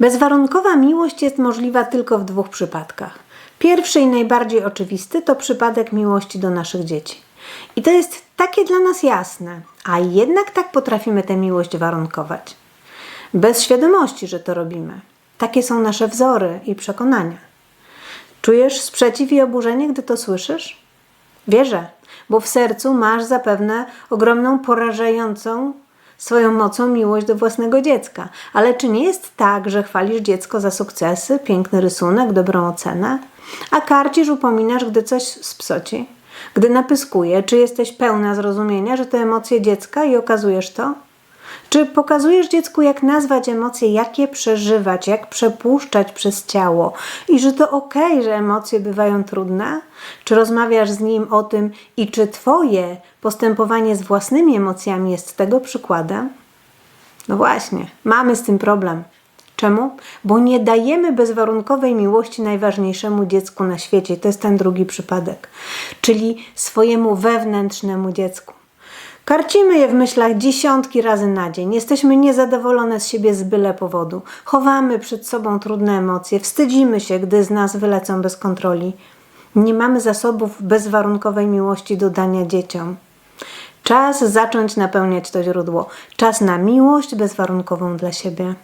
Bezwarunkowa miłość jest możliwa tylko w dwóch przypadkach. Pierwszy i najbardziej oczywisty to przypadek miłości do naszych dzieci. I to jest takie dla nas jasne, a jednak tak potrafimy tę miłość warunkować. Bez świadomości, że to robimy. Takie są nasze wzory i przekonania. Czujesz sprzeciw i oburzenie, gdy to słyszysz? Wierzę, bo w sercu masz zapewne ogromną, porażającą swoją mocą miłość do własnego dziecka. Ale czy nie jest tak, że chwalisz dziecko za sukcesy, piękny rysunek, dobrą ocenę, a karcisz, upominasz, gdy coś spsoci? Gdy napyskuje, czy jesteś pełna zrozumienia, że to emocje dziecka i okazujesz to? Czy pokazujesz dziecku, jak nazwać emocje, jak je przeżywać, jak przepuszczać przez ciało i że to okej, że emocje bywają trudne? Czy rozmawiasz z nim o tym i czy Twoje postępowanie z własnymi emocjami jest tego przykładem? No właśnie, mamy z tym problem. Czemu? Bo nie dajemy bezwarunkowej miłości najważniejszemu dziecku na świecie. To jest ten drugi przypadek, czyli swojemu wewnętrznemu dziecku. Karcimy je w myślach dziesiątki razy na dzień. Jesteśmy niezadowolone z siebie z byle powodu. Chowamy przed sobą trudne emocje, wstydzimy się, gdy z nas wylecą bez kontroli. Nie mamy zasobów bezwarunkowej miłości do dania dzieciom. Czas zacząć napełniać to źródło. Czas na miłość bezwarunkową dla siebie.